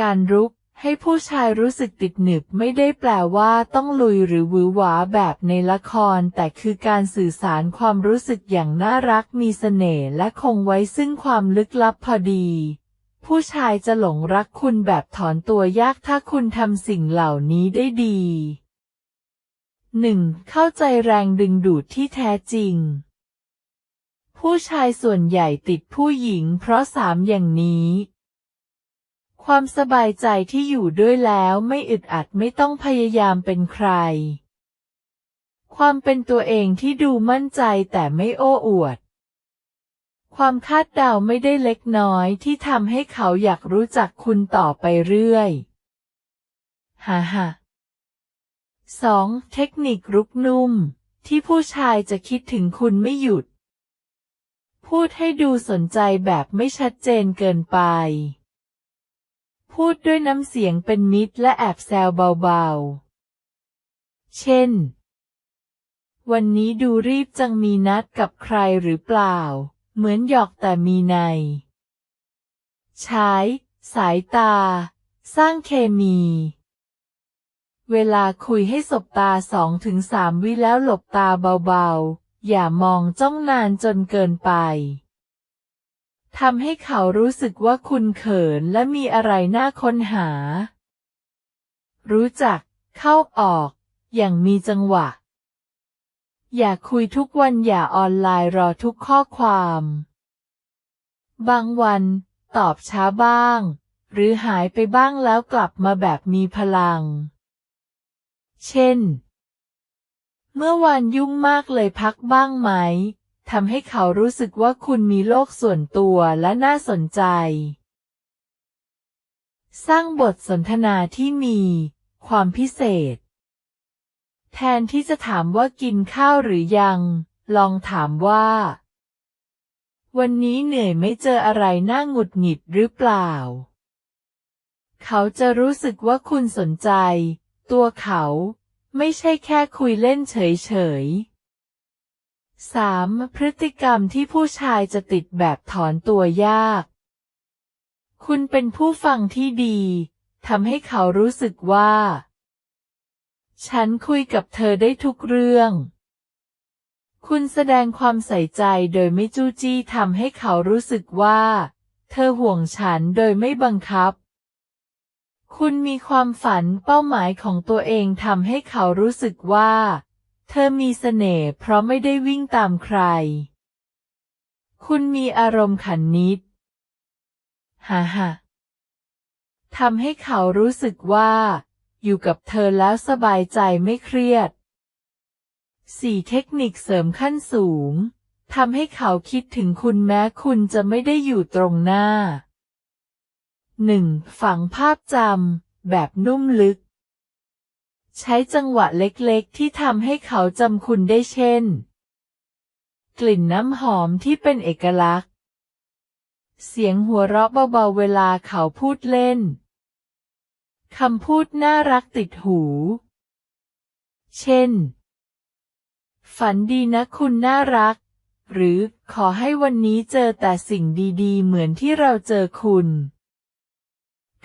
การรุกให้ผู้ชายรู้สึกติดหนึบไม่ได้แปลว่าต้องลุยหรือหวือหวาแบบในละคร แต่คือการสื่อสารความรู้สึกอย่างน่ารักมีเสน่ห์และคงไว้ซึ่งความลึกลับพอดี ผู้ชายจะหลงรักคุณแบบถอนตัวยากถ้าคุณทำสิ่งเหล่านี้ได้ดี 1. เข้าใจแรงดึงดูดที่แท้จริง ผู้ชายส่วนใหญ่ติดผู้หญิงเพราะสามอย่างนี้ ความสบายใจที่อยู่ด้วยแล้วไม่อึดอัดไม่ต้องพยายามเป็นใคร ความเป็นตัวเองที่ดูมั่นใจแต่ไม่โอ้อวด ความคาดเดาไม่ได้เล็กน้อยที่ทำให้เขาอยากรู้จักคุณต่อไปเรื่อยฮ่าฮ่า 2. เทคนิครุกนุ่ม ที่ผู้ชายจะคิดถึงคุณไม่หยุด พูดให้ดูสนใจแบบไม่ชัดเจนเกินไป พูดด้วยน้ำเสียงเป็นมิตรและแอบแซวเบาๆ เช่น วันนี้ดูรีบจังมีนัดกับใครหรือเปล่า เหมือนหยอกแต่มีใน ใช้ สายตา สร้างเคมี เวลาคุยให้สบตาสองถึงสามวิแล้วหลบตาเบาๆ อย่ามองจ้องนานจนเกินไป ทำให้เขารู้สึกว่าคุณเขินและมีอะไรน่าค้นหา รู้จัก เข้าออก อย่างมีจังหวะ อย่าคุยทุกวันอย่าออนไลน์รอทุกข้อความ บางวัน ตอบช้าบ้าง หรือหายไปบ้างแล้วกลับมาแบบมีพลัง เช่น เมื่อวานยุ่งมากเลยพักบ้างไหม ทำให้เขารู้สึกว่าคุณมีโลกส่วนตัวและน่าสนใจ สร้างบทสนทนาที่มี ความพิเศษ แทนที่จะถามว่ากินข้าวหรือยัง ลองถามว่า วันนี้เหนื่อยไม่เจออะไรน่าหงุดหงิดหรือเปล่า เขาจะรู้สึกว่าคุณสนใจ ตัวเขา ไม่ใช่แค่คุยเล่นเฉยๆ 3. พฤติกรรมที่ผู้ชายจะติดแบบถอนตัวยาก คุณเป็นผู้ฟังที่ดีทำให้เขารู้สึกว่า ฉันคุยกับเธอได้ทุกเรื่อง คุณแสดงความใส่ใจโดยไม่จู้จี้ทำให้เขารู้สึกว่า เธอห่วงฉันโดยไม่บังคับ คุณมีความฝันเป้าหมายของตัวเองทำให้เขารู้สึกว่า เธอมีเสน่ห์เพราะไม่ได้วิ่งตามใคร คุณมีอารมณ์ขันนิด ฮ่าฮ่าทำให้เขารู้สึกว่า อยู่กับเธอแล้วสบายใจไม่เครียด 4. เทคนิคเสริมขั้นสูงทำให้เขาคิดถึงคุณแม้คุณจะไม่ได้อยู่ตรงหน้า 1. ฝังภาพจำแบบนุ่มลึก ใช้จังหวะเล็กๆ ที่ทำให้เขาจำคุณได้เช่น กลิ่นน้ำหอมที่เป็นเอกลักษณ์ เสียงหัวเราะเบาๆเวลาเขาพูดเล่นคำพูดน่ารักติดหู เช่น ฝันดีนะคุณน่ารัก หรือขอให้วันนี้เจอแต่สิ่งดีๆ เหมือนที่เราเจอคุณ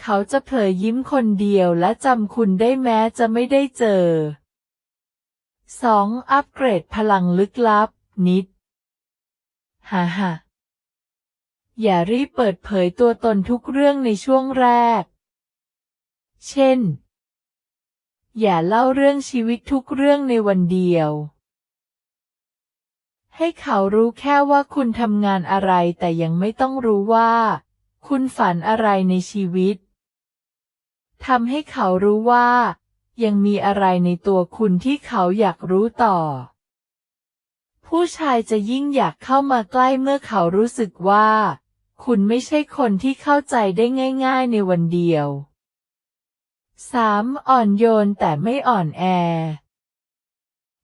เขาจะเผลอยิ้มคนเดียวและจำคุณได้แม้จะไม่ได้เจอ 2. อัปเกรดพลังลึกลับ นิด ฮ่าฮ่าอย่ารีบเปิดเผยตัวตนทุกเรื่องในช่วงแรก เช่น อย่าเล่าเรื่องชีวิตทุกเรื่องในวันเดียว ให้เขารู้แค่ว่าคุณทำงานอะไรแต่ยังไม่ต้องรู้ว่า คุณฝันอะไรในชีวิตทำให้เขารู้ว่า ยังมีอะไรในตัวคุณที่เขาอยากรู้ต่อ ผู้ชายจะยิ่งอยากเข้ามาใกล้เมื่อเขารู้สึกว่า คุณไม่ใช่คนที่เข้าใจได้ง่ายๆในวันเดียว 3. อ่อนโยนแต่ไม่อ่อนแอ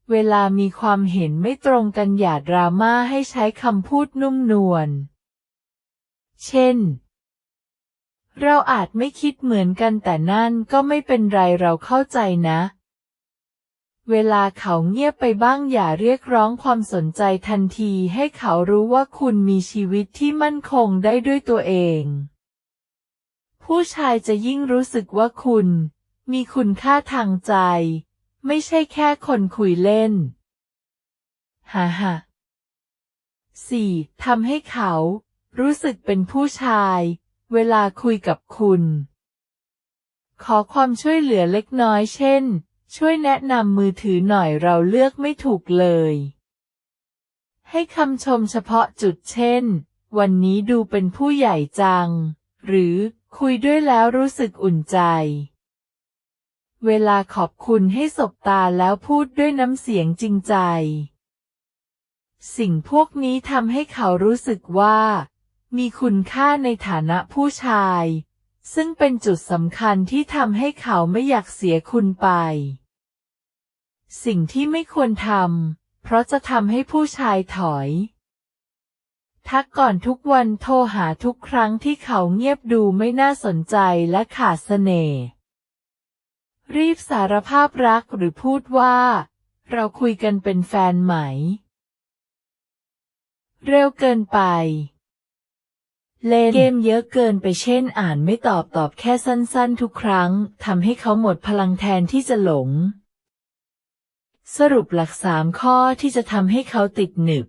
เวลามีความเห็นไม่ตรงกันอย่าดราม่าให้ใช้คำพูดนุ่มนวล เช่น เราอาจไม่คิดเหมือนกันแต่นั่นก็ไม่เป็นไรเราเข้าใจนะ เวลาเขาเงียบไปบ้างอย่าเรียกร้องความสนใจทันทีให้เขารู้ว่าคุณมีชีวิตที่มั่นคงได้ด้วยตัวเอง ผู้ชายจะยิ่งรู้สึกว่าคุณ มีคุณค่าทางใจ ไม่ใช่แค่คนคุยเล่น ฮ่าฮ่าสี่ทำให้เขา รู้สึกเป็นผู้ชาย เวลาคุยกับคุณ ขอความช่วยเหลือเล็กน้อยเช่น ช่วยแนะนำมือถือหน่อยเราเลือกไม่ถูกเลย ให้คำชมเฉพาะจุดเช่น วันนี้ดูเป็นผู้ใหญ่จัง หรือคุยด้วยแล้วรู้สึกอุ่นใจ เวลาขอบคุณให้สบตาแล้วพูดด้วยน้ำเสียงจริงใจ สิ่งพวกนี้ทำให้เขารู้สึกว่า มีคุณค่าในฐานะผู้ชาย ซึ่งเป็นจุดสำคัญที่ทำให้เขาไม่อยากเสียคุณไป สิ่งที่ไม่ควรทำเพราะจะทำให้ผู้ชายถอย ทักก่อนทุกวันโทรหาทุกครั้งที่เขาเงียบดูไม่น่าสนใจและขาดเสน่ห์รีบสารภาพรักหรือพูดว่า เราคุยกันเป็นแฟนไหม เร็วเกินไป เล่นเกมเยอะเกินไปเช่นอ่านไม่ตอบตอบแค่สั้นๆ ทุกครั้งทำให้เขาหมดพลังแทนที่จะหลง สรุปหลักสามข้อที่จะทำให้เขาติดหนึบ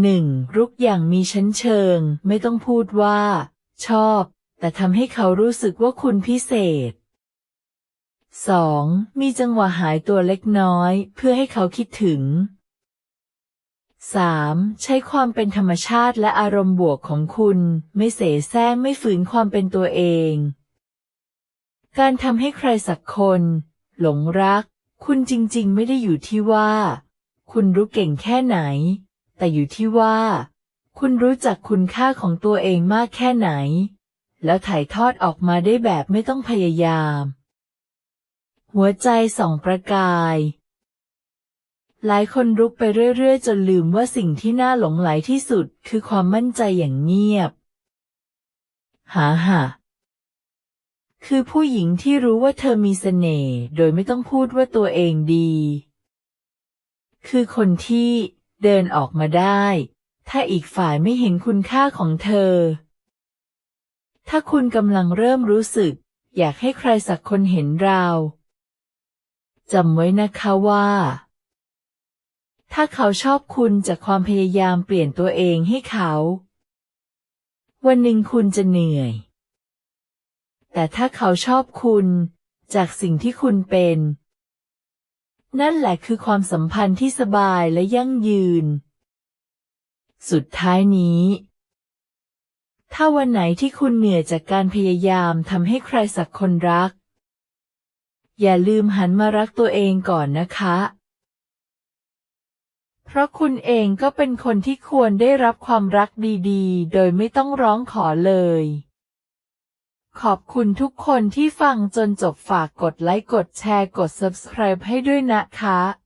หนึ่งรุกอย่างมีชั้นเชิง ไม่ต้องพูดว่า ชอบ แต่ทำให้เขารู้สึกว่าคุณพิเศษ 2. มีจังหวะหายตัวเล็กน้อย เพื่อให้เขาคิดถึง 3. ใช้ความเป็นธรรมชาติและอารมณ์บวกของคุณ ไม่เสแสร้งไม่ฝืนความเป็นตัวเอง การทำให้ใครสักคน หลงรัก คุณจริงๆ ไม่ได้อยู่ที่ว่า คุณรู้เก่งแค่ไหน แต่อยู่ที่ว่า คุณรู้จักคุณค่าของตัวเองมากแค่ไหน แล้วถ่ายทอดออกมาได้แบบไม่ต้องพยายาม หัวใจสองประกาย หลายคนรุกไปเรื่อยๆ จนลืมว่าสิ่งที่น่าหลงไหลที่สุด คือความมั่นใจอย่างเงียบ หาหาคือผู้หญิงที่รู้ว่าเธอมีเสน่ห์โดยไม่ต้องพูดว่าตัวเองดี คือคนที่เดินออกมาได้ ถ้าอีกฝ่ายไม่เห็นคุณค่าของเธอ ถ้าคุณกำลังเริ่มรู้สึก อยากให้ใครสักคนเห็นเราจำไว้นะคะว่า ถ้าเขาชอบคุณจากความพยายามเปลี่ยนตัวเองให้เขา วันหนึ่งคุณจะเหนื่อย แต่ถ้าเขาชอบคุณจากสิ่งที่คุณเป็น นั่นแหละคือความสัมพันธ์ที่สบายและยั่งยืน สุดท้ายนี้ ถ้าวันไหนที่คุณเหนื่อยจากการพยายามทำให้ใครสักคนรัก อย่าลืมหันมารักตัวเองก่อนนะคะ เพราะคุณเองก็เป็นคนที่ควรได้รับความรักดีๆ โดยไม่ต้องร้องขอเลย ขอบคุณทุกคนที่ฟังจนจบฝากกดไลค์กดแชร์กด subscribe ให้ด้วยนะคะ